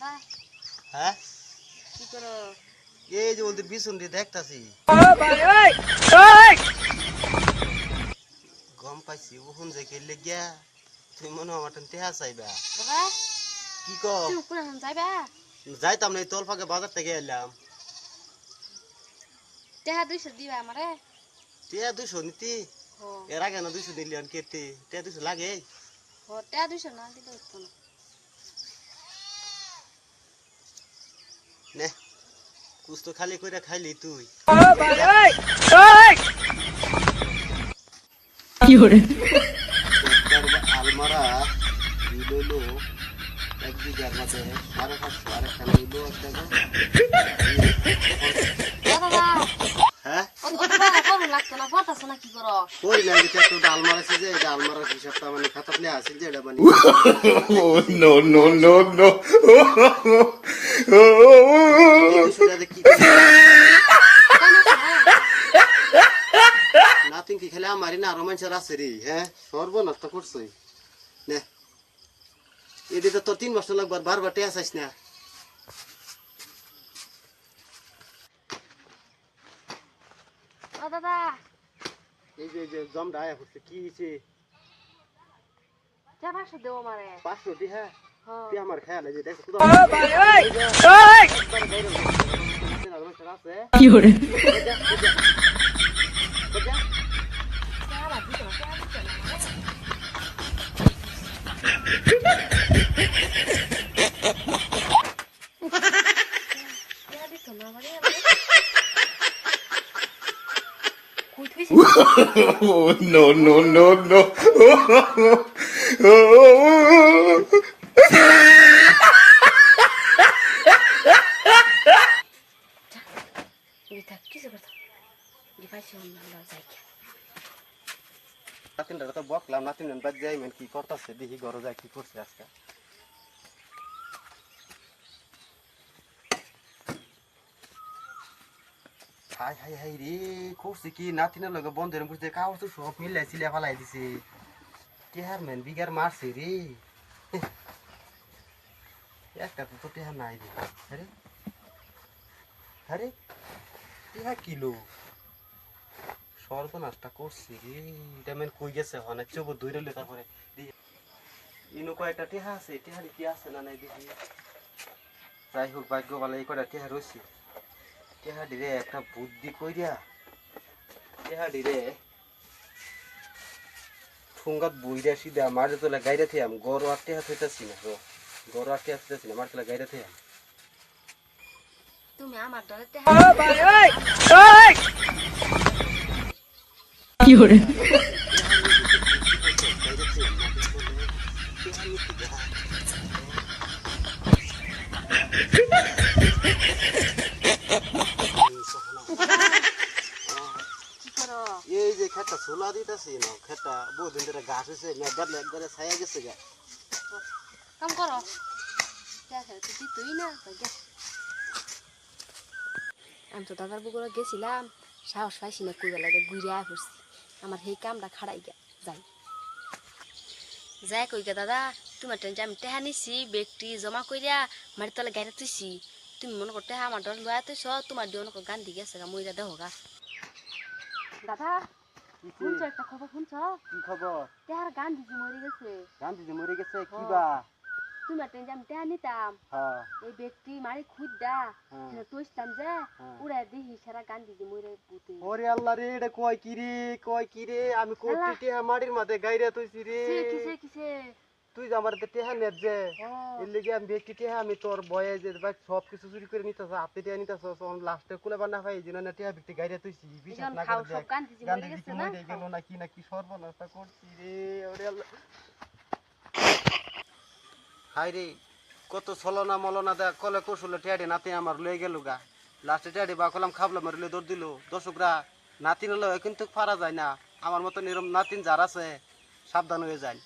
হ্যাঁ? কি করো? এই যে ওদের বিছুন দিয়ে দেখতাছি। গম পাইছি ওখান যে গেলে গিয়া তুই মনে আমার টেহা চাইবা। কি কর যাইবা? যাইতাম না এই তোর ফাঁকে বাজার থেকে এলাম। টেহা দুইশো দিবা আমারে? টেহা দুশো নিতি? এর আগে না দুশো নিলি কেটে টেহা দুশো লাগে? ও টেহা দুইশো না দিলে হতো না নে কুছ তো খালি করে খাইলি তুই। আলমারা দিলো এক বিঘার মাঝে সাড়ে পাঁচশো আর একটা দিলো দেখো দাদা হ্যাঁ অত অত টাকা কম লাগতো না কি করো কই না এটা একটা ডালমার আছে যে এটা আলমারার হিসাবটা মানে খাতা প্লে আছে যে এটা মানে কি নাতিন কি খেলে আমারই না আরও মানুষের আছে রে হ্যাঁ? সর্বনাশ তো করছই। নে। এটি তো তোর তিন বছর লাগবে আর বারবার টেয়া চাইস না। দাদা এই যে যে জমটা আয়া করছে কি হয়েছে যা পাঁচশো দেবো আমারে পাঁচশো দি হ্যাঁ হ্যাঁ তুই আমার খেয়াল আছে দেখো তো আছে টেহা দিত না আমারে কই থইছি Oh no no no. no! অন্য যাই নাতিনটা তো বকলাম নাতিন বাদ যাই মানে কি করতেছে দেখি ঘরে যায় কি করছে আজকে হাই হাই হাই রে করছে কি, নাতিনের লগে বন্ধের বুঝতে কাগজ তো সব মিলাই সিলে ফালাই দিছে। টেহার মেন বিঘার মারছে রে। একটা তো টেহার নাই রে। আরে আরে, টেহা কিলো সর্বনাশটা করছি রে। এটা মেন কই গেছে অনেক চোখ দুই রইলে তারপরে দি- ইনো কয়েকটা টেহা আছে টেহারি কি আছে না নাই দেখি। যাই হোক ভাগ্য ভালো, এই কয়টা টেহা রয়েছে টেহাডি রে একটা বুদ্ধি কইরা টেহাডি রে ঠুঙ্গাত বইরা সিধা মারে তোলা গাইরা থিয়াম। গরু আর টেহা থইতাছি না রো। গরু আর টেহা থইতাছি না মারে তোলা গাইরা থিয়াম। তুমি আমার টেহা কি করো এই যে খেটটা ছোলা দিতেছি না খেটটা বহুদিন ধরে ঘাস হয়েছে একবার একবারে ছায়া গেছে গা। কাম করো। না আমি তো দাদার বুকুরে গেছিলাম সাহস পাইছি না কই লাগে ঘুরে আয় পড়ছি। আমার সেই কামটা খাড়াই গে যাই। যাই কই গে দাদা তোমার টেনশন আমি টেহা নিছি ব্যক্তি জমা কইরা মারি তলে গাড়ি তুইছি। তুমি মনে করতে আমার ডর লয়া তুইছ তোমার দিয়ে অনেক গান দি গেছে গা মইরা দেহ গা। দাদা শুনছ একটা খবর শুনছ? কি খবর? টেহার গান দিছি মরে গেছে। গান্ধীজি মরে গেছে কি। বা? তোমার টেনশন আমি টেহা নিতাম। হ্যাঁ এই ব্যক্তি মারি খুঁজদা হ্যাঁ। তুইতাম যে। উড়াই দিহি সারা গান দিদি মরে পুতে ওরে আল্লাহ রে এটা কয় কি রে কয় কি রে? আমি কোটি আল্লাহ। মাটির মাঝে গাইরা তুইছি রে। কিসে কিসে তুই যে আমার টেহা নেট যে এর লেগে আমি ব্যক্তি টেহা আমি তোর বয়ে যে ভাই সব কিছু চুরি করে নিতেছ হাতে টেহা নিতেছ লাস্টে কুলে বান্না ভাই যে না টেহা গাইরা তুইছি বিশ্বাস না খাও করে সব দেখ গান দিদি মরে গেছে না? গেল না কি না কি সর্বনাশটা করছি রে ওরে আল্লাহ। হাই রে কত ছলনা মলনা দেখ কলে কৌশলে টেয়াডি নাতি আমার লয়ে গেল গা। লাস্টে টেয়াডি বা কলাম খাবলা মারিলে দৌড় দিল। দর্শকরা নাতিন লয়ে কিন্তু পারা যায় না। আমার মতো এরম নাতিন যার আছে সাবধান হয়ে যায়।